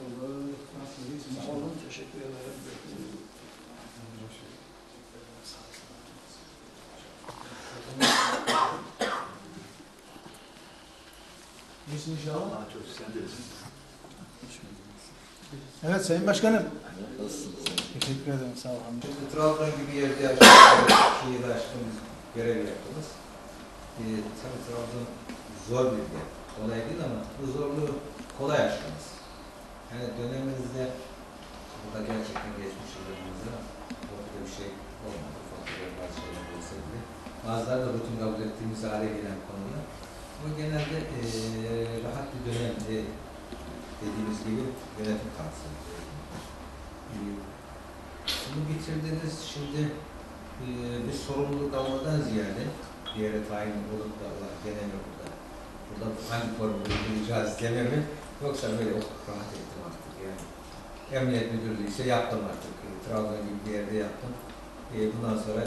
bulduk. Nasılsınız? Sağ olun, teşekkür ederim. İyisin. Evet Sayın Başkanım. Teşekkür ederim. Sağ olun. Şimdi Trabzon gibi yerde yaşadığınız, şehirde aşkınız görev yaptınız. Ee, tabii Trabzon zor bir yer. Kolay değil ama bu zorluğu kolay aştınız. Yani döneminizde burada gerçekten geçmiş yıllarınızda ortada bir şey olmadı. Fatura bazı şeyler olsa bile. Bazıları da rutin kabul ettiğimiz hale gelen konular. Ama genelde eee rahat bir dönemdi dediğimiz gibi yönetim. Ee, bunu bitirdiniz şimdi eee, bir sorumluluk almadan ziyade bir yere tayin olup da Allah gene yok burada. Hangi formülü uygulayacağız deme mi? Yoksa böyle oh, rahat ettim artık yani. Emniyet müdürlüğü yaptım artık. E, Trabzon gibi bir yerde yaptım. E, bundan sonra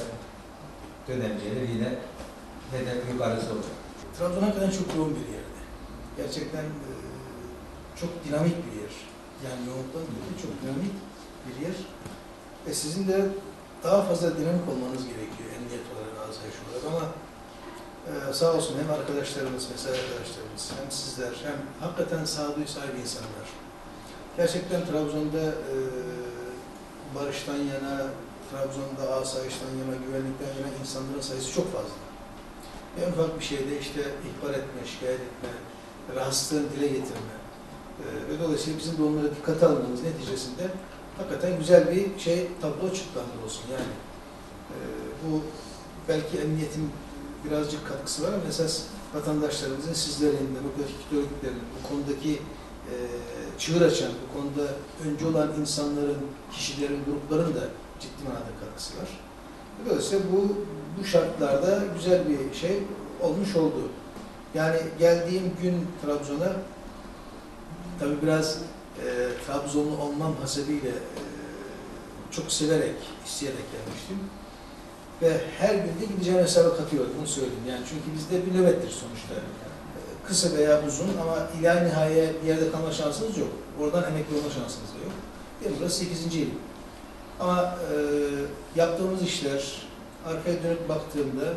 dönemleri yine hedef yukarısı olacak. Trabzon hakikaten çok yoğun bir yerdi. Gerçekten e, çok dinamik bir yer. Yani yoğunluktan dolayı çok dinamik bir yer. Ve sizin de daha fazla dinamik olmanız gerekiyor emniyet olarak, olarak ama e, sağ olsun hem arkadaşlarımız, mesai arkadaşlarımız, hem sizler, hem hakikaten sağduyu sahibi insanlar. Gerçekten Trabzon'da e, barıştan yana, Trabzon'da asayişten yana, güvenlikten yana insanların sayısı çok fazla. En ufak bir şeyde işte ihbar etme, şikayet etme, rahatsızlığını dile getirme e, ve dolayısıyla bizim de onlara dikkate almamız neticesinde hakikaten güzel bir şey tablo çıktı olsun yani. e, bu belki emniyetin birazcık katkısı var ama esas vatandaşlarımızın, sizlerin, demokratik örgütlerin bu konudaki e, çığır açan, bu konuda önce olan insanların, kişilerin, grupların da ciddi manada katkısı var. Dolayısıyla bu, bu şartlarda güzel bir şey olmuş oldu. Yani geldiğim gün Trabzon'a tabii biraz e, Trabzonlu olmam hasebiyle e, çok severek, isteyerek gelmiştim. Ve her gün de gideceğim hesaba katıyordum, bunu söyleyeyim. Yani çünkü bizde bir nöbettir sonuçta. Kısa veya uzun ama ila nihaya bir yerde kalma şansınız yok. Oradan emekli olma şansınız da yok. Benim burası 8. yıl. Ama e, yaptığımız işler, arkaya dönüp baktığımda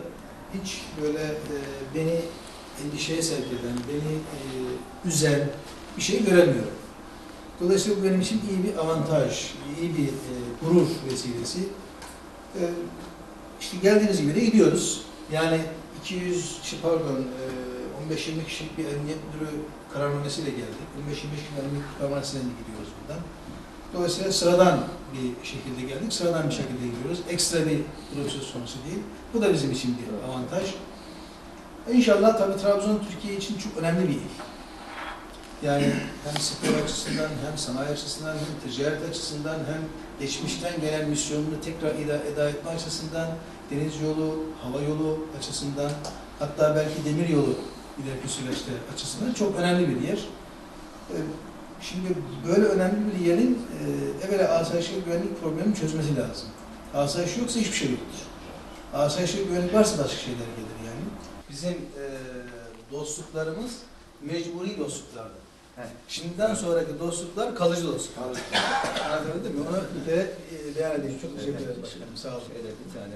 hiç böyle e, beni endişeye sevk eden, beni e, üzen bir şey göremiyorum. Dolayısıyla bu benim için iyi bir avantaj, iyi bir e, gurur vesilesi. E, işte geldiğiniz gibi de gidiyoruz. Yani 200, şey pardon, e, 15-20 kişilik bir emniyet müdürü kararnamesiyle geldik. 15-20 kişilik emniyet kararnamesiyle gidiyoruz buradan. Dolayısıyla sıradan bir şekilde geldik, sıradan bir şekilde gidiyoruz. Ekstra bir proses sonucu değil. Bu da bizim için bir avantaj. İnşallah tabii Trabzon Türkiye için çok önemli bir il. Yani hem spor açısından, hem sanayi açısından, hem ticaret açısından, hem geçmişten gelen misyonunu tekrar eda, etme açısından, deniz yolu, hava yolu açısından, hatta belki demir yolu ileriki süreçte açısından çok önemli bir yer. Ee, Şimdi böyle önemli bir yerin e, evvela asayiş ve güvenlik problemini çözmesi lazım. Asayiş yoksa hiçbir şey yoktur. Asayiş ve güvenlik varsa başka şeyler gelir yani. Bizim e, dostluklarımız mecburi dostluklardı. Şimdiden sonraki dostluklar kalıcı dostluklar. Anlatabildim mi? Onu de, beyan edeyim. Çok teşekkür ederim başkanım. Sağ olun. Bir tane.